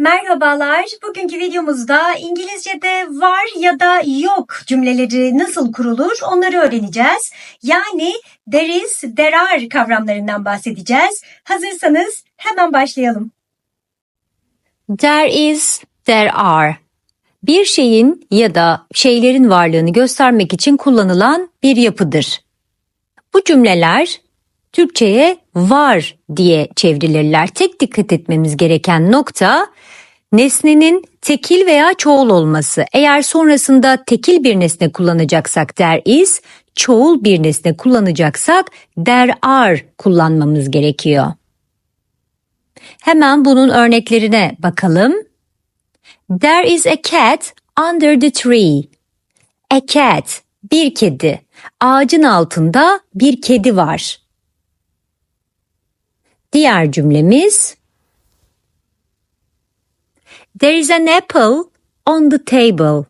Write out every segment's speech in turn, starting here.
Merhabalar. Bugünkü videomuzda İngilizce'de var ya da yok cümleleri nasıl kurulur onları öğreneceğiz. Yani there is, there are kavramlarından bahsedeceğiz. Hazırsanız hemen başlayalım. There is, there are. Bir şeyin ya da şeylerin varlığını göstermek için kullanılan bir yapıdır. Bu cümleler Türkçe'ye var diye çevrilirler. Tek dikkat etmemiz gereken nokta nesnenin tekil veya çoğul olması. Eğer sonrasında tekil bir nesne kullanacaksak there is, çoğul bir nesne kullanacaksak there are kullanmamız gerekiyor. Hemen bunun örneklerine bakalım. There is a cat under the tree. A cat, bir kedi. Ağacın altında bir kedi var. Diğer cümlemiz There is an apple on the table.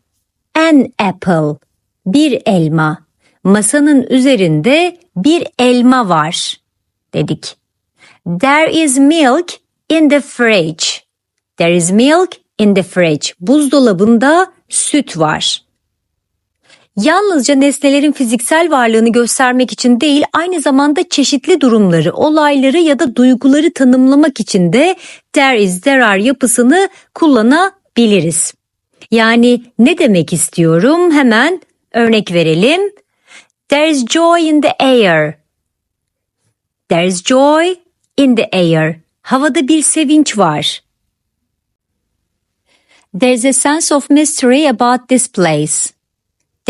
An apple, bir elma. Masanın üzerinde bir elma var dedik. There is milk in the fridge. There is milk in the fridge. Buzdolabında süt var. Yalnızca nesnelerin fiziksel varlığını göstermek için değil, aynı zamanda çeşitli durumları, olayları ya da duyguları tanımlamak için de there is, there are yapısını kullanabiliriz. Yani ne demek istiyorum? Hemen örnek verelim. There is joy in the air. There is joy in the air. Havada bir sevinç var. There's a sense of mystery about this place.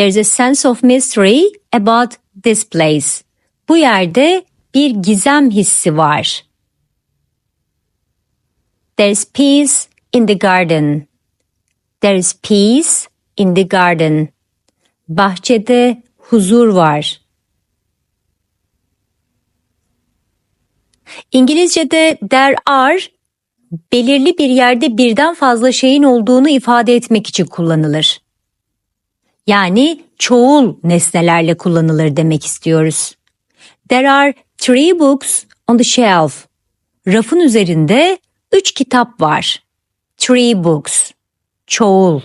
There's a sense of mystery about this place. Bu yerde bir gizem hissi var. There's peace in the garden. There's peace in the garden. Bahçede huzur var. İngilizce'de there are belirli bir yerde birden fazla şeyin olduğunu ifade etmek için kullanılır. Yani çoğul nesnelerle kullanılır demek istiyoruz. There are three books on the shelf. Rafın üzerinde üç kitap var. Three books. Çoğul.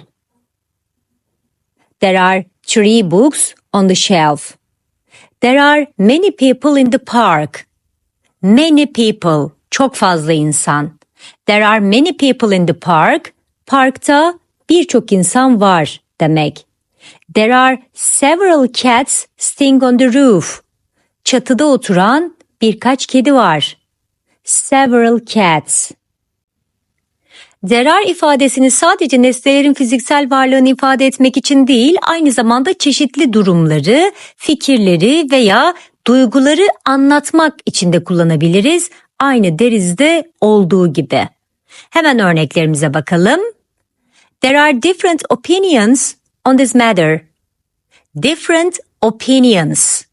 There are three books on the shelf. There are many people in the park. Many people. Çok fazla insan. There are many people in the park. Parkta birçok insan var demek. There are several cats staying on the roof. Çatıda oturan birkaç kedi var. Several cats. Are ifadesini sadece nesnelerin fiziksel varlığını ifade etmek için değil, aynı zamanda çeşitli durumları, fikirleri veya duyguları anlatmak için de kullanabiliriz. Aynı derizde olduğu gibi. Hemen örneklerimize bakalım. There are different opinions on this matter. Different opinions.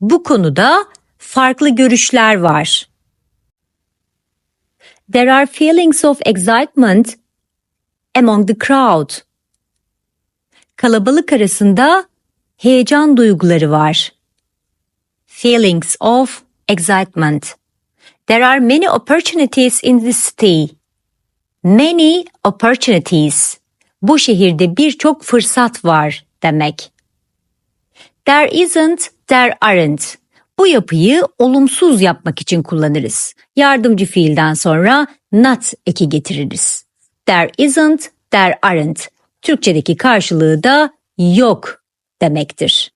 Bu konuda farklı görüşler var. There are feelings of excitement among the crowd. Kalabalık arasında heyecan duyguları var. Feelings of excitement. There are many opportunities in the city. Many opportunities. Bu şehirde birçok fırsat var demek. There isn't, there aren't. Bu yapıyı olumsuz yapmak için kullanırız. Yardımcı fiilden sonra not eki getiririz. There isn't, there aren't. Türkçedeki karşılığı da yok demektir.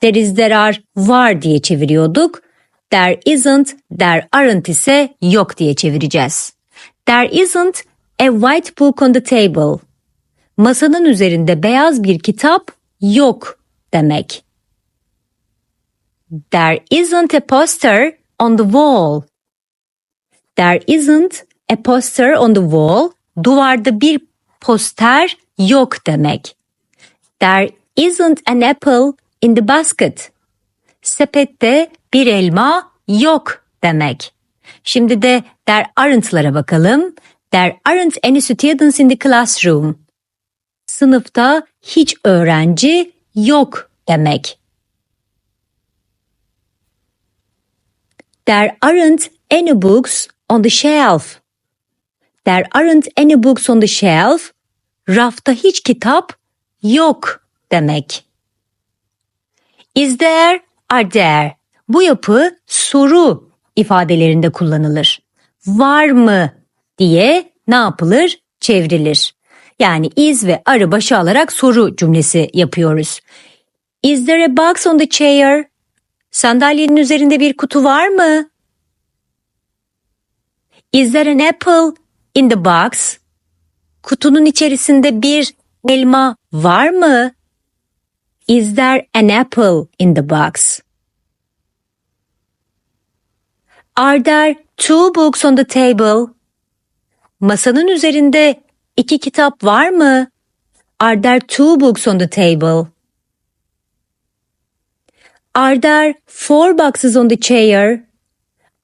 There is, there are var diye çeviriyorduk. There isn't, there aren't ise yok diye çevireceğiz. There isn't a white book on the table. Masanın üzerinde beyaz bir kitap yok demek. There isn't a poster on the wall. There isn't a poster on the wall. Duvarda bir poster yok demek. There isn't an apple in the basket. Sepette bir elma yok demek. Şimdi de there aren't'lara bakalım. There aren't any students in the classroom. Sınıfta hiç öğrenci yok demek. There aren't any books on the shelf. There aren't any books on the shelf. Rafta hiç kitap yok demek. Is there, are there. Bu yapı soru ifadelerinde kullanılır. Var mı diye ne yapılır? Çevrilir. Yani is ve arı başa alarak soru cümlesi yapıyoruz. Is there a box on the chair? Sandalyenin üzerinde bir kutu var mı? Is there an apple in the box? Kutunun içerisinde bir elma var mı? Is there an apple in the box? Are there two books on the table? Masanın üzerinde iki kitap var mı? Are there two books on the table? Are there four boxes on the chair?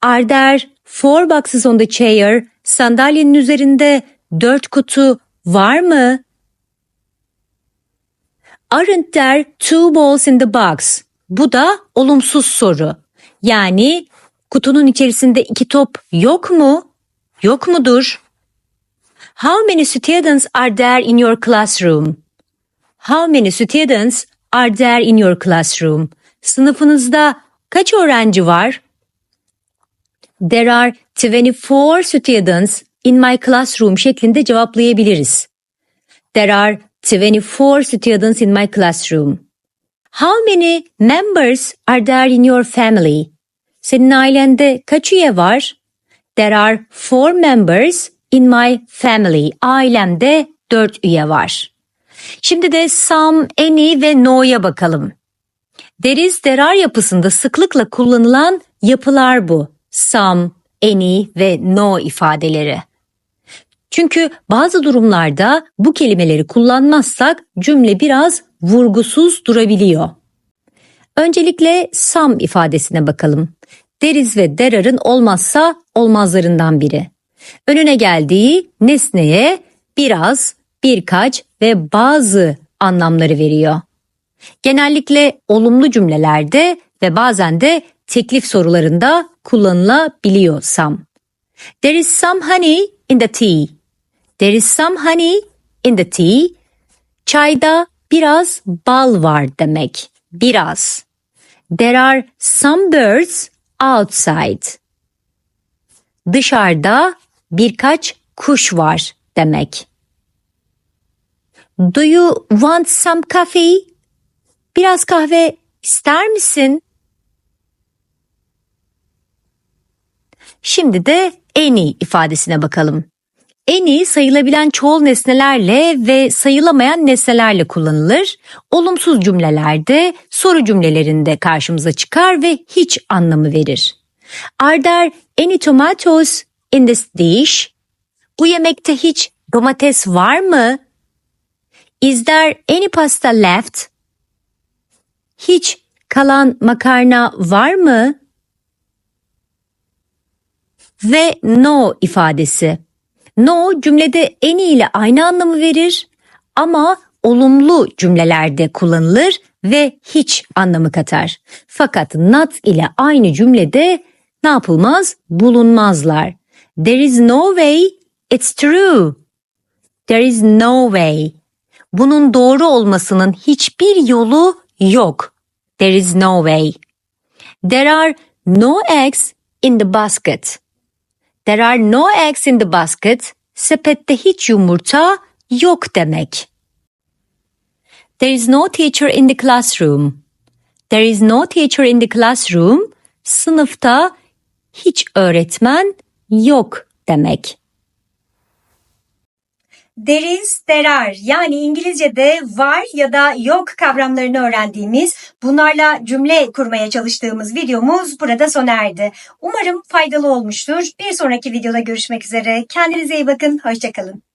Are there four boxes on the chair? Sandalyenin üzerinde dört kutu var mı? Aren't there two balls in the box? Bu da olumsuz soru. Yani kutunun içerisinde iki top yok mu? Yok mudur? How many students are there in your classroom? How many students are there in your classroom? Sınıfınızda kaç öğrenci var? There are 24 students in my classroom şeklinde cevaplayabiliriz. There are 24 students in my classroom. How many members are there in your family? Senin ailende kaç üye var? There are four members in my family. Ailemde dört üye var. Şimdi de some, any ve no'ya bakalım. There are yapısında sıklıkla kullanılan yapılar bu. Some, any ve no ifadeleri. Çünkü bazı durumlarda bu kelimeleri kullanmazsak cümle biraz vurgusuz durabiliyor. Öncelikle some ifadesine bakalım. Deriz ve derarın olmazsa olmazlarından biri. Önüne geldiği nesneye biraz, birkaç ve bazı anlamları veriyor. Genellikle olumlu cümlelerde ve bazen de teklif sorularında kullanılabiliyor some. There is some honey in the tea. There is some honey in the tea. Çayda biraz bal var demek. Biraz. There are some birds outside. Dışarıda birkaç kuş var demek. Do you want some coffee? Biraz kahve ister misin? Şimdi de any ifadesine bakalım. Any sayılabilen çoğul nesnelerle ve sayılamayan nesnelerle kullanılır. Olumsuz cümlelerde, soru cümlelerinde karşımıza çıkar ve hiç anlamı verir. Are there any tomatoes in this dish? Bu yemekte hiç domates var mı? Is there any pasta left? Hiç kalan makarna var mı? Ve no ifadesi. No cümlede iyi ile aynı anlamı verir ama olumlu cümlelerde kullanılır ve hiç anlamı katar. Fakat not ile aynı cümlede ne yapılmaz? Bulunmazlar. There is no way it's true. There is no way. Bunun doğru olmasının hiçbir yolu yok. There is no way. There are no eggs in the basket. There are no eggs in the basket. Sepette hiç yumurta yok demek. There is no teacher in the classroom. There is no teacher in the classroom. Sınıfta hiç öğretmen yok demek. There is, there are yani İngilizce'de var ya da yok kavramlarını öğrendiğimiz, bunlarla cümle kurmaya çalıştığımız videomuz burada sona erdi. Umarım faydalı olmuştur. Bir sonraki videoda görüşmek üzere. Kendinize iyi bakın, hoşçakalın.